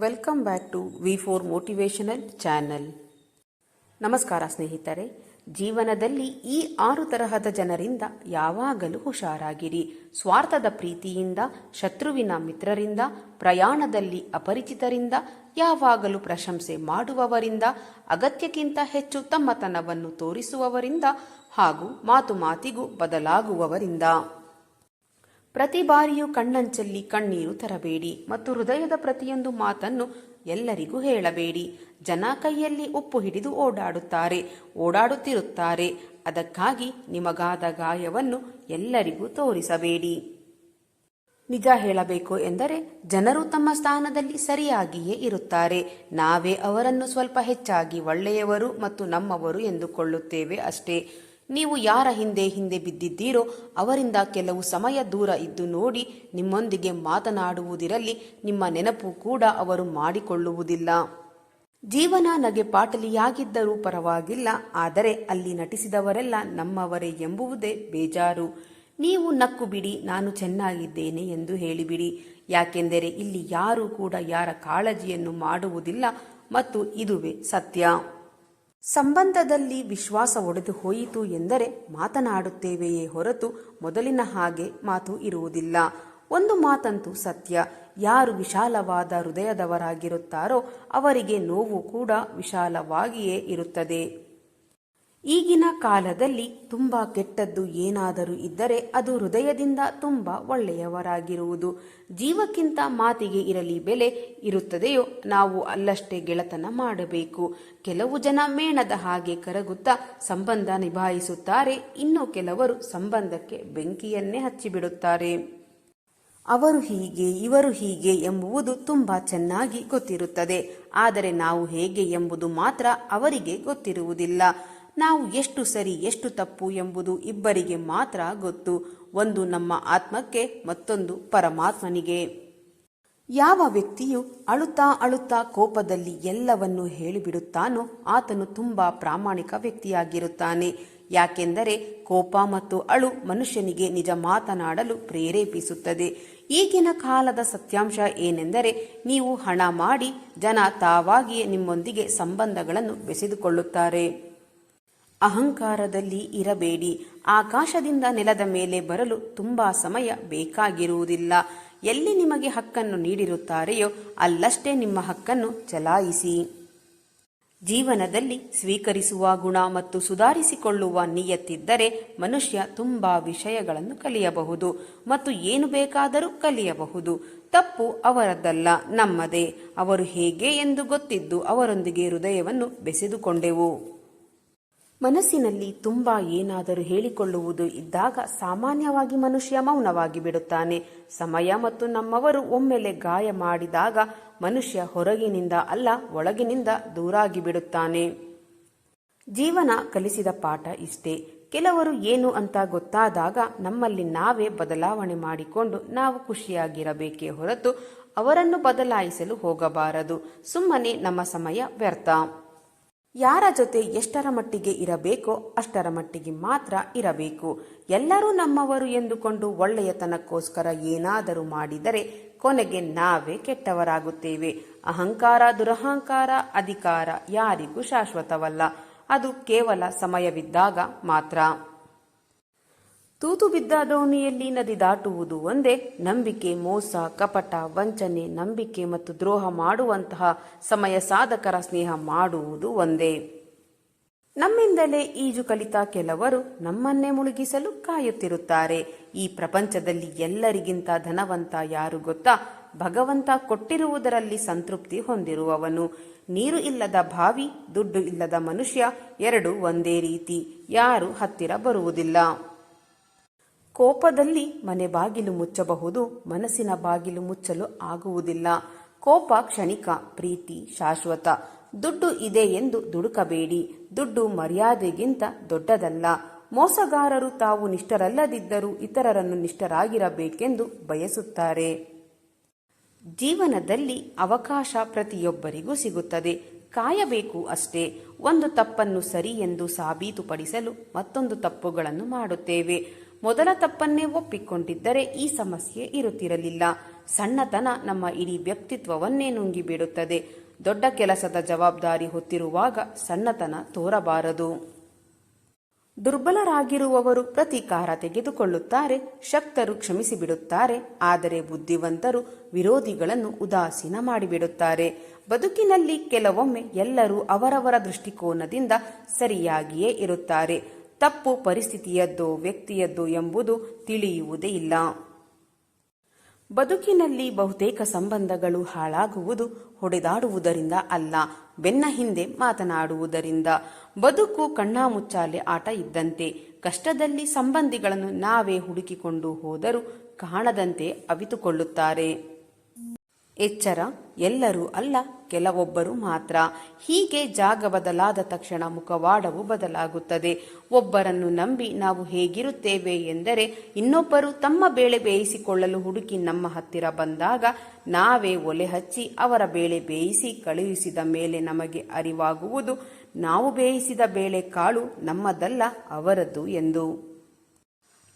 Welcome back to V four motivational channel ನಮಸ್ಕಾರ ಸ್ನೇಹಿತರೆ, ಜೀವನದಲ್ಲಿ ಈ ಆರು ತರಹದ ಜನರಿಂದ ಯಾವಾಗಲೂ ಹುಷಾರಾಗಿರಿ. ಸ್ವಾರ್ಥದ ಪ್ರೀತಿಯಿಂದ, ಶತ್ರುವಿನ ಮಿತ್ರರಿಂದ, ಪ್ರಯಾಣದಲ್ಲಿ ಅಪರಿಚಿತರಿಂದ, ಯಾವಾಗಲೂ ಪ್ರಶಂಸೆ ಮಾಡುವವರಿಂದ, ಅಗತ್ಯಕ್ಕಿಂತ ಹೆಚ್ಚು ತಮ್ಮತನವನ್ನು ತೋರಿಸುವವರಿಂದ ಹಾಗೂ ಮಾತು ಮಾತಿಗೂ ಬದಲಾಗುವವರಿಂದ. ಪ್ರತಿ ಬಾರಿಯೂ ಕಣ್ಣಂಚಲ್ಲಿ ಕಣ್ಣೀರು ತರಬೇಡಿ ಮತ್ತು ಹೃದಯದ ಪ್ರತಿಯೊಂದು ಮಾತನ್ನು ಎಲ್ಲರಿಗೂ ಹೇಳಬೇಡಿ. ಜನ ಕೈಯಲ್ಲಿ ಉಪ್ಪು ಹಿಡಿದು ಓಡಾಡುತ್ತಾರೆ, ಓಡಾಡುತ್ತಿರುತ್ತಾರೆ. ಅದಕ್ಕಾಗಿ ನಿಮಗಾದ ಗಾಯವನ್ನು ಎಲ್ಲರಿಗೂ ತೋರಿಸಬೇಡಿ. ನಿಜ ಹೇಳಬೇಕು ಎಂದರೆ ಜನರು ತಮ್ಮ ಸ್ಥಾನದಲ್ಲಿ ಸರಿಯಾಗಿಯೇ ಇರುತ್ತಾರೆ. ನಾವೇ ಅವರನ್ನು ಸ್ವಲ್ಪ ಹೆಚ್ಚಾಗಿ ಒಳ್ಳೆಯವರು ಮತ್ತು ನಮ್ಮವರು ಎಂದುಕೊಳ್ಳುತ್ತೇವೆ ಅಷ್ಟೇ. ನೀವು ಯಾರ ಹಿಂದೆ ಹಿಂದೆ ಬಿದ್ದಿದ್ದೀರೋ ಅವರಿಂದ ಕೆಲವು ಸಮಯ ದೂರ ಇದ್ದು ನೋಡಿ ನಿಮ್ಮೊಂದಿಗೆ ಮಾತನಾಡುವುದಿರಲಿ ನಿಮ್ಮ ನೆನಪು ಕೂಡ ಅವರು ಮಾಡಿಕೊಳ್ಳುವುದಿಲ್ಲ. ಜೀವನ ನಗೆ ಪಾಟಲಿಯಾಗಿದ್ದರೂ ಪರವಾಗಿಲ್ಲ, ಆದರೆ ಅಲ್ಲಿ ನಟಿಸಿದವರೆಲ್ಲ ನಮ್ಮವರೇ ಎಂಬುವುದೇ ಬೇಜಾರು. ನೀವು ನಕ್ಕು ಬಿಡಿ, ನಾನು ಚೆನ್ನಾಗಿದ್ದೇನೆ ಎಂದು ಹೇಳಿಬಿಡಿ. ಯಾಕೆಂದರೆ ಇಲ್ಲಿ ಯಾರೂ ಕೂಡ ಯಾರ ಕಾಳಜಿಯನ್ನು ಮಾಡುವುದಿಲ್ಲ, ಮತ್ತು ಇದುವೇ ಸತ್ಯ. ಸಂಬಂಧದಲ್ಲಿ ವಿಶ್ವಾಸ ಒಡೆದು ಹೋಯಿತು ಎಂದರೆ ಮಾತನಾಡುತ್ತೇವೆಯೇ ಹೊರತು ಮೊದಲಿನ ಹಾಗೆ ಮಾತು ಇರುವುದಿಲ್ಲ. ಒಂದು ಮಾತಂತೂ ಸತ್ಯ. ಯಾರು ವಿಶಾಲವಾದ ಹೃದಯದವರಾಗಿರುತ್ತಾರೋ ಅವರಿಗೆ ನೋವು ಕೂಡ ವಿಶಾಲವಾಗಿಯೇ ಇರುತ್ತದೆ. ಈಗಿನ ಕಾಲದಲ್ಲಿ ತುಂಬ ಕೆಟ್ಟದ್ದು ಏನಾದರೂ ಇದ್ದರೆ ಅದು ಹೃದಯದಿಂದ ತುಂಬ ಒಳ್ಳೆಯವರಾಗಿರುವುದು. ಜೀವಕ್ಕಿಂತ ಮಾತಿಗೆ ಇರಲಿ ಬೆಲೆ ಇರುತ್ತದೆಯೋ ನಾವು ಅಲ್ಲಷ್ಟೇ ಗೆಳತನ ಮಾಡಬೇಕು. ಕೆಲವು ಜನ ಮೇಣದ ಹಾಗೆ ಕರಗುತ್ತಾ ಸಂಬಂಧ ನಿಭಾಯಿಸುತ್ತಾರೆ. ಇನ್ನು ಕೆಲವರು ಸಂಬಂಧಕ್ಕೆ ಬೆಂಕಿಯನ್ನೇ ಹಚ್ಚಿಬಿಡುತ್ತಾರೆ. ಅವರು ಹೀಗೆ, ಇವರು ಹೀಗೆ ಎಂಬುವುದು ತುಂಬಾ ಚೆನ್ನಾಗಿ ಗೊತ್ತಿರುತ್ತದೆ. ಆದರೆ ನಾವು ಹೇಗೆ ಎಂಬುದು ಮಾತ್ರ ಅವರಿಗೆ ಗೊತ್ತಿರುವುದಿಲ್ಲ. ನಾವು ಎಷ್ಟು ಸರಿ, ಎಷ್ಟು ತಪ್ಪು ಎಂಬುದು ಇಬ್ಬರಿಗೆ ಮಾತ್ರ ಗೊತ್ತು. ಒಂದು ನಮ್ಮ ಆತ್ಮಕ್ಕೆ, ಮತ್ತೊಂದು ಪರಮಾತ್ಮನಿಗೆ. ಯಾವ ವ್ಯಕ್ತಿಯು ಅಳುತ್ತಾ ಅಳುತ್ತಾ ಕೋಪದಲ್ಲಿ ಎಲ್ಲವನ್ನು ಹೇಳಿಬಿಡುತ್ತಾನೋ, ಆತನು ತುಂಬಾ ಪ್ರಾಮಾಣಿಕ ವ್ಯಕ್ತಿಯಾಗಿರುತ್ತಾನೆ. ಯಾಕೆಂದರೆ ಕೋಪ ಮತ್ತು ಅಳು ಮನುಷ್ಯನಿಗೆ ನಿಜ ಮಾತನಾಡಲು ಪ್ರೇರೇಪಿಸುತ್ತದೆ. ಈಗಿನ ಕಾಲದ ಸತ್ಯಾಂಶ ಏನೆಂದರೆ, ನೀವು ಹಣ ಮಾಡಿ ಜನ ತಾವಾಗಿಯೇ ನಿಮ್ಮೊಂದಿಗೆ ಸಂಬಂಧಗಳನ್ನು ಬೆಸೆದುಕೊಳ್ಳುತ್ತಾರೆ. ಅಹಂಕಾರದಲ್ಲಿ ಇರಬೇಡಿ. ಆಕಾಶದಿಂದ ನೆಲದ ಮೇಲೆ ಬರಲು ತುಂಬಾ ಸಮಯ ಬೇಕಾಗಿರುವುದಿಲ್ಲ. ಎಲ್ಲಿ ನಿಮಗೆ ಹಕ್ಕನ್ನು ನೀಡಿರುತ್ತಾರೆಯೋ ಅಲ್ಲಷ್ಟೇ ನಿಮ್ಮ ಹಕ್ಕನ್ನು ಚಲಾಯಿಸಿ. ಜೀವನದಲ್ಲಿ ಸ್ವೀಕರಿಸುವ ಗುಣ ಮತ್ತು ಸುಧಾರಿಸಿಕೊಳ್ಳುವ ನಿಯತ್ತಿದ್ದರೆ ಮನುಷ್ಯ ತುಂಬಾ ವಿಷಯಗಳನ್ನು ಕಲಿಯಬಹುದು ಮತ್ತು ಏನು ಬೇಕಾದರೂ ಕಲಿಯಬಹುದು. ತಪ್ಪು ಅವರದ್ದಲ್ಲ, ನಮ್ಮದೇ. ಅವರು ಹೇಗೆ ಎಂದು ಗೊತ್ತಿದ್ದು ಅವರೊಂದಿಗೆ ಹೃದಯವನ್ನು ಬೆಸೆದುಕೊಂಡೆವು. ಮನಸ್ಸಿನಲ್ಲಿ ತುಂಬಾ ಏನಾದರೂ ಹೇಳಿಕೊಳ್ಳುವುದು ಇದ್ದಾಗ ಸಾಮಾನ್ಯವಾಗಿ ಮನುಷ್ಯ ಮೌನವಾಗಿ ಬಿಡುತ್ತಾನೆ. ಸಮಯ ಮತ್ತು ನಮ್ಮವರು ಒಮ್ಮೆಲೆ ಗಾಯ ಮಾಡಿದಾಗ ಮನುಷ್ಯ ಹೊರಗಿನಿಂದ ಅಲ್ಲ, ಒಳಗಿನಿಂದ ದೂರಾಗಿ ಬಿಡುತ್ತಾನೆ. ಜೀವನ ಕಲಿಸಿದ ಪಾಠ ಇಷ್ಟೇ. ಕೆಲವರು ಏನು ಅಂತ ಗೊತ್ತಾದಾಗ ನಮ್ಮಲ್ಲಿ ನಾವೇ ಬದಲಾವಣೆ ಮಾಡಿಕೊಂಡು ನಾವು ಖುಷಿಯಾಗಿರಬೇಕೇ ಹೊರತು ಅವರನ್ನು ಬದಲಾಯಿಸಲು ಹೋಗಬಾರದು. ಸುಮ್ಮನೆ ನಮ್ಮ ಸಮಯ ವ್ಯರ್ಥ. ಯಾರ ಜೊತೆ ಎಷ್ಟರ ಮಟ್ಟಿಗೆ ಇರಬೇಕೋ ಅಷ್ಟರ ಮಟ್ಟಿಗೆ ಮಾತ್ರ ಇರಬೇಕು. ಎಲ್ಲರೂ ನಮ್ಮವರು ಎಂದುಕೊಂಡು ಒಳ್ಳೆಯತನಕ್ಕೋಸ್ಕರ ಏನಾದರೂ ಮಾಡಿದರೆ ಕೊನೆಗೆ ನಾವೇ ಕೆಟ್ಟವರಾಗುತ್ತೇವೆ. ಅಹಂಕಾರ, ದುರಹಂಕಾರ, ಅಧಿಕಾರ ಯಾರಿಗೂ ಶಾಶ್ವತವಲ್ಲ. ಅದು ಕೇವಲ ಸಮಯವಿದ್ದಾಗ ಮಾತ್ರ. ತೂತು ಬಿದ್ದ ದೋಣಿಯಲ್ಲಿ ನದಿ ದಾಟುವುದು ಒಂದೇ. ನಂಬಿಕೆ, ಮೋಸ, ಕಪಟ, ವಂಚನೆ, ನಂಬಿಕೆ ಮತ್ತು ದ್ರೋಹ ಮಾಡುವಂತಹ ಸಮಯ ಸಾಧಕರ ಸ್ನೇಹ ಮಾಡುವುದು ಒಂದೇ. ನಮ್ಮಿಂದಲೇ ಈಜು ಕಲಿತ ಕೆಲವರು ನಮ್ಮನ್ನೇ ಮುಳುಗಿಸಲು ಕಾಯುತ್ತಿರುತ್ತಾರೆ. ಈ ಪ್ರಪಂಚದಲ್ಲಿ ಎಲ್ಲರಿಗಿಂತ ಧನವಂತ ಯಾರು ಗೊತ್ತಾ? ಭಗವಂತ ಕೊಟ್ಟಿರುವುದರಲ್ಲಿ ಸಂತೃಪ್ತಿ ಹೊಂದಿರುವವನು. ನೀರು ಇಲ್ಲದ ಬಾವಿ ದುಡ್ಡು ಇಲ್ಲದ ಮನುಷ್ಯ, ಎರಡು ಒಂದೇ ರೀತಿ. ಯಾರು ಹತ್ತಿರ ಬರುವುದಿಲ್ಲ. ಕೋಪದಲ್ಲಿ ಮನೆ ಬಾಗಿಲು ಮುಚ್ಚಬಹುದು, ಮನಸ್ಸಿನ ಬಾಗಿಲು ಮುಚ್ಚಲು ಆಗುವುದಿಲ್ಲ. ಕೋಪ ಕ್ಷಣಿಕ, ಪ್ರೀತಿ ಶಾಶ್ವತ. ದುಡ್ಡು ಇದೆ ಎಂದು ದುಡುಕಬೇಡಿ. ದುಡ್ಡು ಮರ್ಯಾದೆಗಿಂತ ದೊಡ್ಡದಲ್ಲ. ಮೋಸಗಾರರು ತಾವು ನಿಷ್ಠರಲ್ಲದಿದ್ದರೂ ಇತರರನ್ನು ನಿಷ್ಠರಾಗಿರಬೇಕೆಂದು ಬಯಸುತ್ತಾರೆ. ಜೀವನದಲ್ಲಿ ಅವಕಾಶ ಪ್ರತಿಯೊಬ್ಬರಿಗೂ ಸಿಗುತ್ತದೆ. ಕಾಯಬೇಕು ಅಷ್ಟೇ. ಒಂದು ತಪ್ಪನ್ನು ಸರಿ ಎಂದು ಸಾಬೀತುಪಡಿಸಲು ಮತ್ತೊಂದು ತಪ್ಪುಗಳನ್ನು ಮಾಡುತ್ತೇವೆ. ಮೊದಲ ತಪ್ಪನ್ನೇ ಒಪ್ಪಿಕೊಂಡಿದ್ದರೆ ಈ ಸಮಸ್ಯೆ ಇರುತ್ತಿರಲಿಲ್ಲ. ಸಣ್ಣತನ ನಮ್ಮ ಇಡೀ ವ್ಯಕ್ತಿತ್ವವನ್ನೇ ನುಂಗಿ ಬಿಡುತ್ತದೆ ದೊಡ್ಡ ಕೆಲಸದ ಜವಾಬ್ದಾರಿ ಹೊತ್ತಿರುವಾಗ ಸಣ್ಣತನ ತೋರಬಾರದು. ದುರ್ಬಲರಾಗಿರುವವರು ಪ್ರತೀಕಾರ ತೆಗೆದುಕೊಳ್ಳುತ್ತಾರೆ, ಶಕ್ತರು ಕ್ಷಮಿಸಿಬಿಡುತ್ತಾರೆ, ಆದರೆ ಬುದ್ಧಿವಂತರು ವಿರೋಧಿಗಳನ್ನು ಉದಾಸೀನ ಮಾಡಿಬಿಡುತ್ತಾರೆ. ಬದುಕಿನಲ್ಲಿ ಕೆಲವೊಮ್ಮೆ ಎಲ್ಲರೂ ಅವರವರ ದೃಷ್ಟಿಕೋನದಿಂದ ಸರಿಯಾಗಿಯೇ ಇರುತ್ತಾರೆ. ತಪ್ಪು ಪರಿಸ್ಥಿತಿಯದ್ದೋ ವ್ಯಕ್ತಿಯದ್ದೋ ಎಂಬುದು ತಿಳಿಯುವುದೇ ಇಲ್ಲ. ಬದುಕಿನಲ್ಲಿ ಬಹುತೇಕ ಸಂಬಂಧಗಳು ಹಾಳಾಗುವುದು ಹೊಡೆದಾಡುವುದರಿಂದ ಅಲ್ಲ, ಬೆನ್ನ ಹಿಂದೆ ಮಾತನಾಡುವುದರಿಂದ. ಬದುಕು ಕಣ್ಣಾಮುಚ್ಚಾಲೆ ಆಟ ಇದ್ದಂತೆ, ಕಷ್ಟದಲ್ಲಿ ಸಂಬಂಧಿಗಳನ್ನು ನಾವೇ ಹುಡುಕಿಕೊಂಡು ಹೋದರೂ ಕಾಣದಂತೆ ಅವಿತುಕೊಳ್ಳುತ್ತಾರೆ. ಎಚ್ಚರ ಎಲ್ಲರೂ ಅಲ್ಲ, ಕೆಲವೊಬ್ಬರು ಮಾತ್ರ. ಹೀಗೆ ಜಾಗ ಬದಲಾದ ತಕ್ಷಣ ಮುಖವಾಡವು ಬದಲಾಗುತ್ತದೆ. ಒಬ್ಬರನ್ನು ನಂಬಿ ನಾವು ಹೇಗಿರುತ್ತೇವೆ ಎಂದರೆ, ಇನ್ನೊಬ್ಬರು ತಮ್ಮ ಬೇಳೆ ಬೇಯಿಸಿಕೊಳ್ಳಲು ಹುಡುಕಿ ನಮ್ಮ ಹತ್ತಿರ ಬಂದಾಗ ನಾವೇ ಒಲೆ ಹಚ್ಚಿ ಅವರ ಬೇಳೆ ಬೇಯಿಸಿ ಕಳುಹಿಸಿದ ಮೇಲೆ ನಮಗೆ ಅರಿವಾಗುವುದು, ನಾವು ಬೇಯಿಸಿದ ಬೇಳೆ ಕಾಳು ನಮ್ಮದಲ್ಲ, ಅವರದ್ದು ಎಂದು.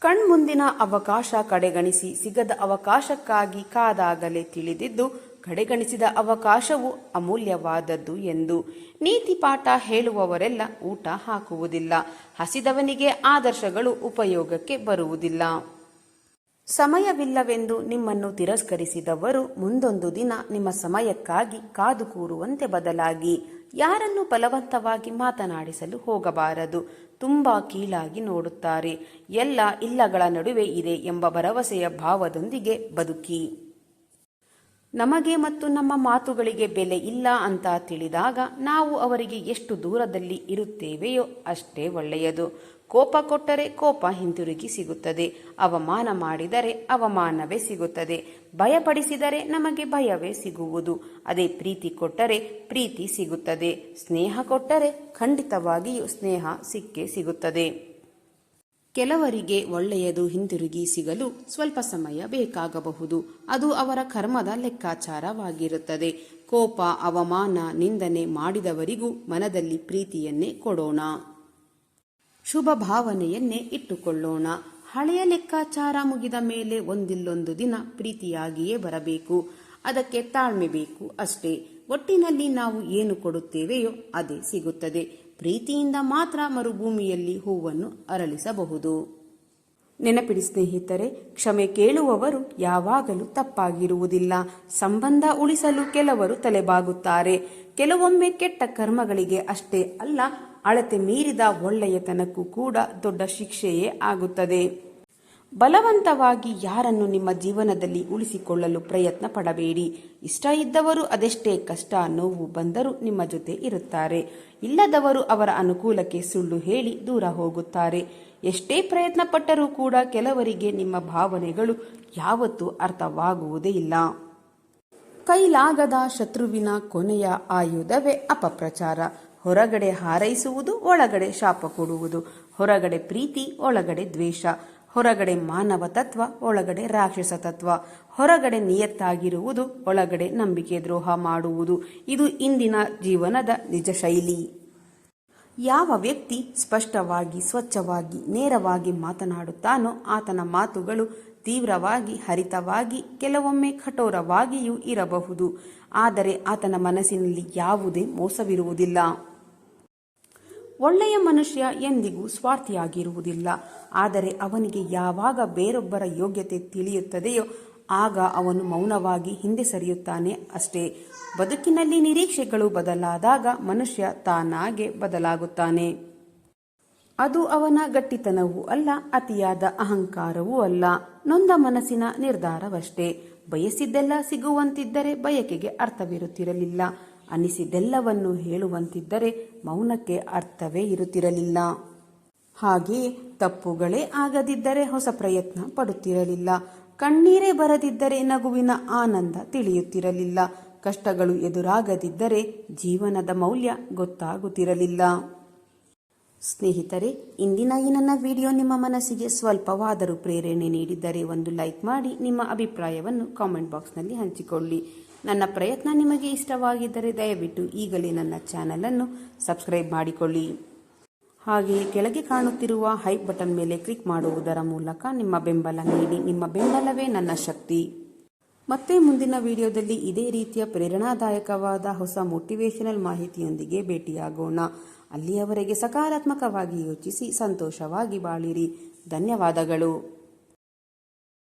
ಕಣ್ಮುಂದಿನ ಅವಕಾಶ ಕಡೆಗಣಿಸಿ ಸಿಗದ ಅವಕಾಶಕ್ಕಾಗಿ ಕಾದಾಗಲೇ ತಿಳಿದಿದ್ದು ಕಡೆಗಣಿಸಿದ ಅವಕಾಶವು ಅಮೂಲ್ಯವಾದದ್ದು ಎಂದು ನೀತಿ ಪಾಠ ಹೇಳುವವರೆಲ್ಲ ಊಟ ಹಾಕುವುದಿಲ್ಲ. ಹಸಿದವನಿಗೆ ಆದರ್ಶಗಳು ಉಪಯೋಗಕ್ಕೆ ಬರುವುದಿಲ್ಲ. ಸಮಯವಿಲ್ಲವೆಂದು ನಿಮ್ಮನ್ನು ತಿರಸ್ಕರಿಸಿದವರು ಮುಂದೊಂದು ದಿನ ನಿಮ್ಮ ಸಮಯಕ್ಕಾಗಿ ಕಾದು ಕೂರುವಂತೆ ಬದಲಾಗಿ. ಯಾರನ್ನು ಬಲವಂತವಾಗಿ ಮಾತನಾಡಿಸಲು ಹೋಗಬಾರದು. ತುಂಬಾ ಕೀಳಾಗಿ ನೋಡುತ್ತಾರೆ. ಎಲ್ಲ ಇಲ್ಲಗಳ ನಡುವೆ ಇದೆ ಎಂಬ ಭರವಸೆಯ ಭಾವದೊಂದಿಗೆ ಬದುಕಿ. ನಮಗೆ ಮತ್ತು ನಮ್ಮ ಮಾತುಗಳಿಗೆ ಬೆಲೆ ಇಲ್ಲ ಅಂತ ತಿಳಿದಾಗ ನಾವು ಅವರಿಗೆ ಎಷ್ಟು ದೂರದಲ್ಲಿ ಇರುತ್ತೇವೆಯೋ ಅಷ್ಟೇ ಒಳ್ಳೆಯದು. ಕೋಪ ಕೊಟ್ಟರೆ ಕೋಪ ಹಿಂತಿರುಗಿ ಸಿಗುತ್ತದೆ. ಅವಮಾನ ಮಾಡಿದರೆ ಅವಮಾನವೇ ಸಿಗುತ್ತದೆ. ಭಯಪಡಿಸಿದರೆ ನಮಗೆ ಭಯವೇ ಸಿಗುವುದು. ಅದೇ ಪ್ರೀತಿ ಕೊಟ್ಟರೆ ಪ್ರೀತಿ ಸಿಗುತ್ತದೆ. ಸ್ನೇಹ ಕೊಟ್ಟರೆ ಖಂಡಿತವಾಗಿಯೂ ಸ್ನೇಹ ಸಿಕ್ಕೇ ಸಿಗುತ್ತದೆ. ಕೆಲವರಿಗೆ ಒಳ್ಳೆಯದು ಹಿಂತಿರುಗಿ ಸಿಗಲು ಸ್ವಲ್ಪ ಸಮಯ ಬೇಕಾಗಬಹುದು. ಅದು ಅವರ ಕರ್ಮದ ಲೆಕ್ಕಾಚಾರವಾಗಿರುತ್ತದೆ. ಕೋಪ, ಅವಮಾನ, ನಿಂದನೆ ಮಾಡಿದವರಿಗೂ ಮನದಲ್ಲಿ ಪ್ರೀತಿಯನ್ನೇ ಕೊಡೋಣ. ಶುಭ ಭಾವನೆಯನ್ನೇ ಇಟ್ಟುಕೊಳ್ಳೋಣ. ಹಳೆಯ ಲೆಕ್ಕಾಚಾರ ಮುಗಿದ ಮೇಲೆ ಒಂದಿಲ್ಲೊಂದು ದಿನ ಪ್ರೀತಿಯಾಗಿಯೇ ಬರಬೇಕು. ಅದಕ್ಕೆ ತಾಳ್ಮೆ ಬೇಕು ಅಷ್ಟೇ. ಒಟ್ಟಿನಲ್ಲಿ ನಾವು ಏನು ಕೊಡುತ್ತೇವೆಯೋ ಅದೇ ಸಿಗುತ್ತದೆ. ಪ್ರೀತಿಯಿಂದ ಮಾತ್ರ ಮರುಭೂಮಿಯಲ್ಲಿ ಹೂವನ್ನು ಅರಳಿಸಬಹುದು. ನೆನಪಿಡಿ ಸ್ನೇಹಿತರೆ, ಕ್ಷಮೆ ಕೇಳುವವರು ಯಾವಾಗಲೂ ತಪ್ಪಾಗಿರುವುದಿಲ್ಲ. ಸಂಬಂಧ ಉಳಿಸಲು ಕೆಲವರು ತಲೆಬಾಗುತ್ತಾರೆ. ಕೆಲವೊಮ್ಮೆ ಕೆಟ್ಟ ಕರ್ಮಗಳಿಗೆ ಅಷ್ಟೇ ಅಲ್ಲ, ಅಳತೆ ಮೀರಿದ ಒಳ್ಳೆಯತನಕ್ಕೂ ಕೂಡ ದೊಡ್ಡ ಶಿಕ್ಷೆಯೇ ಆಗುತ್ತದೆ. ಬಲವಂತವಾಗಿ ಯಾರನ್ನು ನಿಮ್ಮ ಜೀವನದಲ್ಲಿ ಉಳಿಸಿಕೊಳ್ಳಲು ಪ್ರಯತ್ನ ಪಡಬೇಡಿ. ಇಷ್ಟ ಇದ್ದವರು ಅದೆಷ್ಟೇ ಕಷ್ಟ, ನೋವು ಬಂದರೂ ನಿಮ್ಮ ಜೊತೆ ಇರುತ್ತಾರೆ. ಇಲ್ಲದವರು ಅವರ ಅನುಕೂಲಕ್ಕೆ ಸುಳ್ಳು ಹೇಳಿ ದೂರ ಹೋಗುತ್ತಾರೆ. ಎಷ್ಟೇ ಪ್ರಯತ್ನ ಪಟ್ಟರೂ ಕೂಡ ಕೆಲವರಿಗೆ ನಿಮ್ಮ ಭಾವನೆಗಳು ಯಾವತ್ತೂ ಅರ್ಥವಾಗುವುದೇ ಇಲ್ಲ. ಕೈಲಾಗದ ಶತ್ರುವಿನ ಕೊನೆಯ ಆಯುಧವೇ ಅಪಪ್ರಚಾರ. ಹೊರಗಡೆ ಹಾರೈಸುವುದು, ಒಳಗಡೆ ಶಾಪ ಕೊಡುವುದು. ಹೊರಗಡೆ ಪ್ರೀತಿ, ಒಳಗಡೆ ದ್ವೇಷ. ಹೊರಗಡೆ ಮಾನವ ತತ್ವ, ಒಳಗಡೆ ರಾಕ್ಷಸ ತತ್ವ. ಹೊರಗಡೆ ನಿಯತ್ತಾಗಿರುವುದು, ಒಳಗಡೆ ನಂಬಿಕೆ ದ್ರೋಹ ಮಾಡುವುದು. ಇದು ಇಂದಿನ ಜೀವನದ ನಿಜ ಶೈಲಿ. ಯಾವ ವ್ಯಕ್ತಿ ಸ್ಪಷ್ಟವಾಗಿ, ಸ್ವಚ್ಛವಾಗಿ, ನೇರವಾಗಿ ಮಾತನಾಡುತ್ತಾನೋ ಆತನ ಮಾತುಗಳು ತೀವ್ರವಾಗಿ, ಹರಿತವಾಗಿ, ಕೆಲವೊಮ್ಮೆ ಕಠೋರವಾಗಿಯೂ ಇರಬಹುದು. ಆದರೆ ಆತನ ಮನಸ್ಸಿನಲ್ಲಿ ಯಾವುದೇ ಮೋಸವಿರುವುದಿಲ್ಲ. ಒಳ್ಳೆಯ ಮನುಷ್ಯ ಎಂದಿಗೂ ಸ್ವಾರ್ಥಿಯಾಗಿರುವುದಿಲ್ಲ. ಆದರೆ ಅವನಿಗೆ ಯಾವಾಗ ಬೇರೊಬ್ಬರ ಯೋಗ್ಯತೆ ತಿಳಿಯುತ್ತದೆಯೋ ಆಗ ಅವನು ಮೌನವಾಗಿ ಹಿಂದೆ ಸರಿಯುತ್ತಾನೆ ಅಷ್ಟೇ. ಬದುಕಿನಲ್ಲಿ ನಿರೀಕ್ಷೆಗಳು ಬದಲಾದಾಗ ಮನುಷ್ಯ ತಾನಾಗೆ ಬದಲಾಗುತ್ತಾನೆ. ಅದು ಅವನ ಗಟ್ಟಿತನವೂ ಅಲ್ಲ, ಅತಿಯಾದ ಅಹಂಕಾರವೂ ಅಲ್ಲ. ನೊಂದ ಮನಸ್ಸಿನ ನಿರ್ಧಾರವಷ್ಟೇ. ಬಯಸಿದ್ದೆಲ್ಲ ಸಿಗುವಂತಿದ್ದರೆ ಬಯಕೆಗೆ ಅರ್ಥವಿರುತ್ತಿರಲಿಲ್ಲ. ಅನಿಸಿದ್ದೆಲ್ಲವನ್ನು ಹೇಳುವಂತಿದ್ದರೆ ಮೌನಕ್ಕೆ ಅರ್ಥವೇ ಇರುತ್ತಿರಲಿಲ್ಲ. ಹಾಗೆಯೇ ತಪ್ಪುಗಳೇ ಆಗದಿದ್ದರೆ ಹೊಸ ಪ್ರಯತ್ನ ಪಡುತ್ತಿರಲಿಲ್ಲ. ಕಣ್ಣೀರೇ ಬರದಿದ್ದರೆ ನಗುವಿನ ಆನಂದ ತಿಳಿಯುತ್ತಿರಲಿಲ್ಲ. ಕಷ್ಟಗಳು ಎದುರಾಗದಿದ್ದರೆ ಜೀವನದ ಮೌಲ್ಯ ಗೊತ್ತಾಗುತ್ತಿರಲಿಲ್ಲ. ಸ್ನೇಹಿತರೆ, ಇಂದಿನ ಈ ನನ್ನ ವಿಡಿಯೋ ನಿಮ್ಮ ಮನಸ್ಸಿಗೆ ಸ್ವಲ್ಪವಾದರೂ ಪ್ರೇರಣೆ ನೀಡಿದ್ದರೆ ಒಂದು ಲೈಕ್ ಮಾಡಿ, ನಿಮ್ಮ ಅಭಿಪ್ರಾಯವನ್ನು ಕಾಮೆಂಟ್ ಬಾಕ್ಸ್ನಲ್ಲಿ ಹಂಚಿಕೊಳ್ಳಿ. ನನ್ನ ಪ್ರಯತ್ನ ನಿಮಗೆ ಇಷ್ಟವಾಗಿದ್ದರೆ ದಯವಿಟ್ಟು ಈಗಲೇ ನನ್ನ ಚಾನಲನ್ನು ಸಬ್ಸ್ಕ್ರೈಬ್ ಮಾಡಿಕೊಳ್ಳಿ. ಹಾಗೆ ಕೆಳಗೆ ಕಾಣುತ್ತಿರುವ ಹೈಪ್ ಬಟನ್ ಮೇಲೆ ಕ್ಲಿಕ್ ಮಾಡುವುದರ ಮೂಲಕ ನಿಮ್ಮ ಬೆಂಬಲ ನೀಡಿ. ನಿಮ್ಮ ಬೆಂಬಲವೇ ನನ್ನ ಶಕ್ತಿ. ಮತ್ತೆ ಮುಂದಿನ ವಿಡಿಯೋದಲ್ಲಿ ಇದೇ ರೀತಿಯ ಪ್ರೇರಣಾದಾಯಕವಾದ ಹೊಸ ಮೋಟಿವೇಶನಲ್ ಮಾಹಿತಿಯೊಂದಿಗೆ ಭೇಟಿಯಾಗೋಣ. ಅಲ್ಲಿಯವರೆಗೆ ಸಕಾರಾತ್ಮಕವಾಗಿ ಯೋಚಿಸಿ, ಸಂತೋಷವಾಗಿ ಬಾಳಿರಿ. ಧನ್ಯವಾದಗಳು.